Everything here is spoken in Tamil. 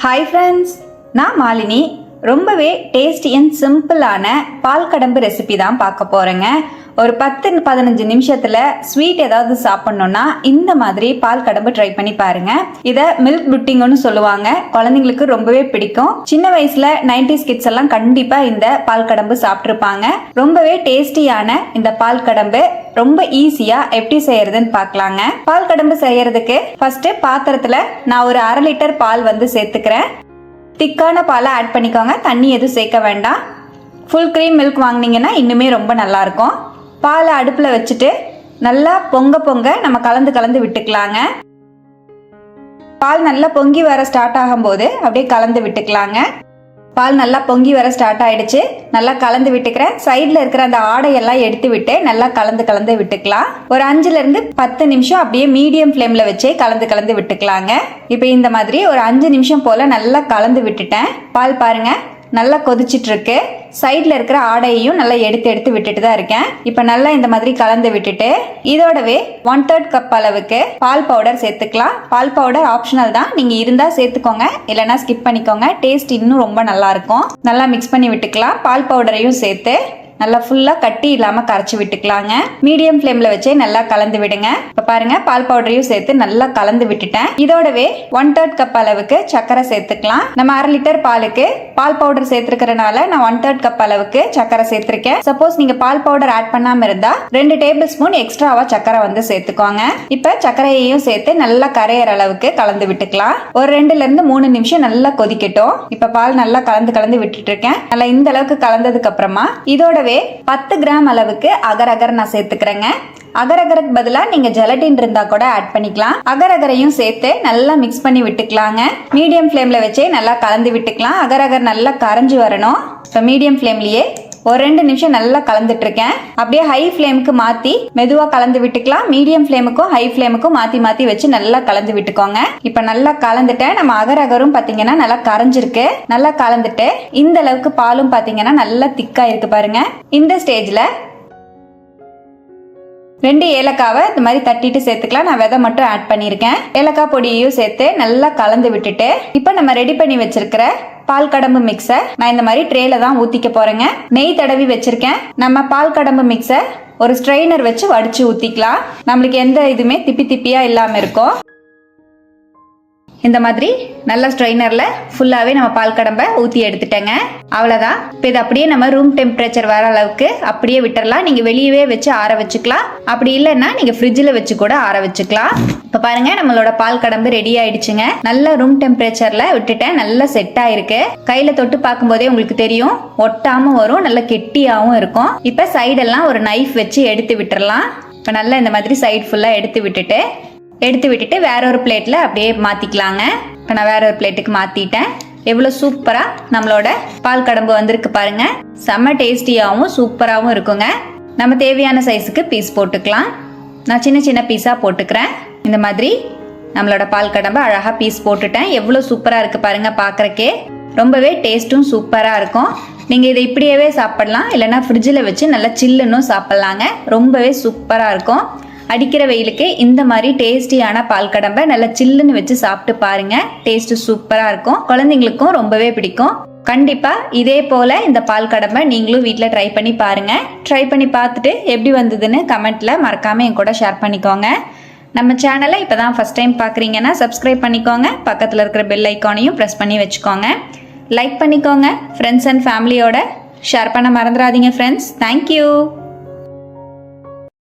ஹாய் ஃப்ரெண்ட்ஸ் நான் மாலினி. ரொம்பவே டேஸ்டி அண்ட் சிம்பிளான பால் கடம்பு ரெசிபி தான் பார்க்க போகிறேங்க ஒரு பத்து பதினஞ்சு நிமிஷத்தில் ஸ்வீட் ஏதாவது சாப்பிட்ணுன்னா இந்த மாதிரி பால் கடம்பு ட்ரை பண்ணி பாருங்க. இதை மில்க் புட்டிங்னு சொல்லுவாங்க. குழந்தைங்களுக்கு ரொம்பவே பிடிக்கும். சின்ன வயசுல நைன்டிஸ் கிட்ஸ் எல்லாம் கண்டிப்பாக இந்த பால் கடம்பு சாப்பிட்ருப்பாங்க ரொம்பவே டேஸ்டியான இந்த பால் கடம்பு ரொம்ப ஈஸியா எப்படி செய்யறதுன்னு பார்க்கலாங்க. பால் கடம்பு செய்யறதுக்கு ஃபர்ஸ்ட் பாத்திரத்துல நான் ஒரு அரை லிட்டர் பால் வந்து சேர்த்துக்கிறேன். திக்கான பாலை ஆட் பண்ணிக்கோங்க. தண்ணி எதுவும் சேர்க்க வேண்டாம். ஃபுல் க்ரீம் மில்க் வாங்குனீங்கன்னா இன்னுமே ரொம்ப நல்லா இருக்கும் பாலை அடுப்பில் வச்சுட்டு நல்லா பொங்க பொங்க நம்ம கலந்து கலந்து விட்டுக்கலாங்க. பால் நல்லா பொங்கி வர ஸ்டார்ட் ஆகும்போது அப்படியே கலந்து விட்டுக்கலாங்க. பால் நல்லா பொங்கி வர ஸ்டார்ட் ஆயிடுச்சு. நல்லா கலந்து விட்டுக்கிறேன் சைடில் இருக்கிற அந்த ஆடையெல்லாம் எடுத்து விட்டு நல்லா கலந்து கலந்து விட்டுக்கலாம். ஒரு அஞ்சுல இருந்து பத்து நிமிஷம் அப்படியே மீடியம் ஃப்ளேம்ல வச்சே கலந்து கலந்து விட்டுக்கலாங்க. இப்போ இந்த மாதிரி ஒரு அஞ்சு நிமிஷம் போல நல்லா கலந்து விட்டுட்டேன். பால் பாருங்க நல்லா கொதிச்சிட்டு இருக்கு. சைடில் இருக்கிற ஆடையையும் நல்லா எடுத்து எடுத்து விட்டுட்டு தான் இருக்கேன். இப்போ நல்லா இந்த மாதிரி கலந்து விட்டுட்டு இதோடவே ஒன் தேர்ட் கப் அளவுக்கு பால் பவுடர் சேர்த்துக்கலாம். பால் பவுடர் ஆப்ஷனல் தான். நீங்கள் இருந்தால் சேர்த்துக்கோங்க. இல்லைன்னா ஸ்கிப் பண்ணிக்கோங்க. டேஸ்ட் இன்னும் ரொம்ப நல்லா இருக்கும். நல்லா மிக்ஸ் பண்ணி விட்டுக்கலாம். பால் பவுடரையும் சேர்த்து நல்லா ஃபுல்லாக கட்டி இல்லாமல் கரைச்சி விட்டுக்கலாங்க. மீடியம் ஃப்ளேமில் வச்சே நல்லா கலந்து விடுங்க. இப்போ பாருங்க பால் பவுடரையும் சேர்த்து நல்லா கலந்து விட்டுட்டேன். இதோடவே ஒன் தேர்ட் கப் அளவுக்கு சர்க்கரை சேர்த்துக்கலாம். நம்ம அரை லிட்டர் பாலுக்கு பால் பவுடர் சேர்த்துருக்கறனால நான் ஒன் தேர்ட் கப் அளவுக்கு சர்க்கரை சேர்த்திருக்கேன். சப்போஸ் நீங்க பால் பவுடர் ஆட் பண்ணாம இருந்தா ரெண்டு டேபிள் ஸ்பூன் எக்ஸ்ட்ராவா சர்க்கரை வந்து சேர்த்துக்கோங்க. இப்போ சர்க்கரையையும் சேர்த்து நல்லா கரையிற அளவுக்கு கலந்து விட்டுக்கலாம். ஒரு ரெண்டுல இருந்து மூணு நிமிஷம் நல்லா கொதிக்கட்டும். இப்ப பால் நல்லா கலந்து கலந்து விட்டுட்டு இருக்கேன். நல்லா இந்த அளவுக்கு கலந்ததுக்கு அப்புறமா கூடவே பத்து கிராம் அளவுக்கு அகர் அகர் நான் சேர்த்துக்கிறேங்க. அகர் அகருக்கு பதிலாக நீங்கள் ஜெலட்டின் இருந்தால் கூட ஆட் பண்ணிக்கலாம். அகர் அகரையும் சேர்த்து நல்லா மிக்ஸ் பண்ணி விட்டுக்கலாங்க. மீடியம் ஃப்ளேமில் வச்சே நல்லா கலந்து விட்டுக்கலாம். அகர் அகர் நல்லா கரைஞ்சி வரணும். இப்போ மீடியம் ஃப்ளேம்லேயே ஒரு ரெண்டு நிமிஷம் நல்லா கலந்துட்டு இருக்கேன் அப்படியே ஹை ஃப்ளேமுக்கு மாற்றி மெதுவாக கலந்து விட்டுக்கலாம். மீடியம் ஃப்ளேமுக்கும் ஹை ஃப்ளேமுக்கும் மாற்றி மாற்றி வச்சு நல்லா கலந்து விட்டுக்கோங்க. இப்போ நல்லா கலந்துட்டேன். நம்ம அகர் அகரும் பார்த்தீங்கன்னா நல்லா கரைஞ்சிருக்கு. நல்லா கலந்துட்டு இந்த அளவுக்கு பாலும் பார்த்தீங்கன்னா நல்லா திக்காக இருக்கு பாருங்க. இந்த ஸ்டேஜில் ரெண்டு ஏலக்காவை இந்த மாதிரி தட்டிட்டு சேர்த்துக்கலாம். நான் விதை மட்டும் ஆட் பண்ணியிருக்கேன். ஏலக்காய் பொடியையும் சேர்த்து நல்லா கலந்து விட்டுட்டு இப்போ நம்ம ரெடி பண்ணி வச்சிருக்கிற பால் கடம்பு மிக்சர் நான் இந்த மாதிரி ட்ரேல தான் ஊற்றிக்க போறேங்க. நெய் தடவி வச்சிருக்கேன். நம்ம பால் கடம்பு மிக்சர் ஒரு ஸ்ட்ரெயினர் வச்சு வடிச்சு ஊற்றிக்கலாம் நம்மளுக்கு எந்த இதுவுமே திப்பி திப்பியாக இல்லாமல் இருக்கும். இந்த மாதிரி நல்ல ஸ்ட்ரைனரில் ஃபுல்லாகவே நம்ம பால் கடம்பை ஊற்றி எடுத்துட்டேங்க. அவ்வளோதான் இப்போ இது அப்படியே நம்ம ரூம் டெம்பரேச்சர் வர அளவுக்கு அப்படியே விட்டுறலாம். நீங்கள் வெளியவே வச்சு ஆற வச்சுக்கலாம். அப்படி இல்லைன்னா நீங்கள் ஃப்ரிட்ஜில் வச்சு கூட ஆற வச்சுக்கலாம். இப்போ பாருங்க நம்மளோட பால் கடம்பு ரெடி ஆயிடுச்சுங்க. நல்ல ரூம் டெம்பரேச்சரில் விட்டுட்டேன். நல்லா செட் ஆயிருக்கு. கையில் தொட்டு பார்க்கும்போதே உங்களுக்கு தெரியும் ஒட்டாமல் வரும் நல்ல கெட்டியாகவும் இருக்கும். இப்போ சைடெல்லாம் ஒரு நைஃப் வச்சு எடுத்து விட்டுறலாம். இப்போ நல்லா இந்த மாதிரி சைடு ஃபுல்லாக எடுத்து விட்டுட்டு எடுத்து விட்டுட்டு வேற ஒரு பிளேட்டில் அப்படியே மாற்றிக்கலாங்க இப்போ நான் வேற ஒரு பிளேட்டுக்கு மாற்றிட்டேன் எவ்வளோ சூப்பராக நம்மளோட பால் கடம்பு வந்திருக்கு பாருங்க. செம்ம டேஸ்டியாகவும் சூப்பராகவும் இருக்குங்க. நம்ம தேவையான சைஸுக்கு பீஸ் போட்டுக்கலாம். நான் சின்ன சின்ன பீஸாக போட்டுக்கிறேன். இந்த மாதிரி நம்மளோட பால் கடம்பு அழகாக பீஸ் போட்டுட்டேன். எவ்வளோ சூப்பராக இருக்குது பாருங்க பார்க்குறக்கே ரொம்பவே டேஸ்ட்டும் சூப்பராக இருக்கும். நீங்கள் இதை இப்படியே சாப்பிடலாம். இல்லைன்னா ஃப்ரிட்ஜில் வச்சு நல்லா சில்லுன்னும் சாப்பிட்லாங்க. ரொம்பவே சூப்பராக இருக்கும். அடிக்கிற வெயிலுக்கு இந்த மாதிரி டேஸ்டியான பால் கடம்பை நல்லா சில்லுன்னு வச்சு சாப்பிட்டு பாருங்க. டேஸ்ட் சூப்பராக இருக்கும். குழந்தைங்களுக்கும் ரொம்பவே பிடிக்கும். கண்டிப்பா இதே போல இந்த பால் கடம்பை நீங்களும் வீட்டில் ட்ரை பண்ணி பாருங்க. ட்ரை பண்ணி பார்த்துட்டு எப்படி வந்ததுன்னு கமெண்ட்ல மறக்காம என் கூட ஷேர் பண்ணிக்கோங்க. நம்ம சேனலை இப்போ தான் ஃபஸ்ட் டைம் பார்க்குறீங்கன்னா சப்ஸ்கிரைப் பண்ணிக்கோங்க. பக்கத்தில் இருக்கிற பெல் ஐக்கானையும் ப்ரெஸ் பண்ணி வச்சுக்கோங்க. லைக் பண்ணிக்கோங்க. ஃப்ரெண்ட்ஸ் அண்ட் ஃபேமிலியோட ஷேர் பண்ண மறந்துடாதீங்க ஃப்ரெண்ட்ஸ் தேங்க்யூ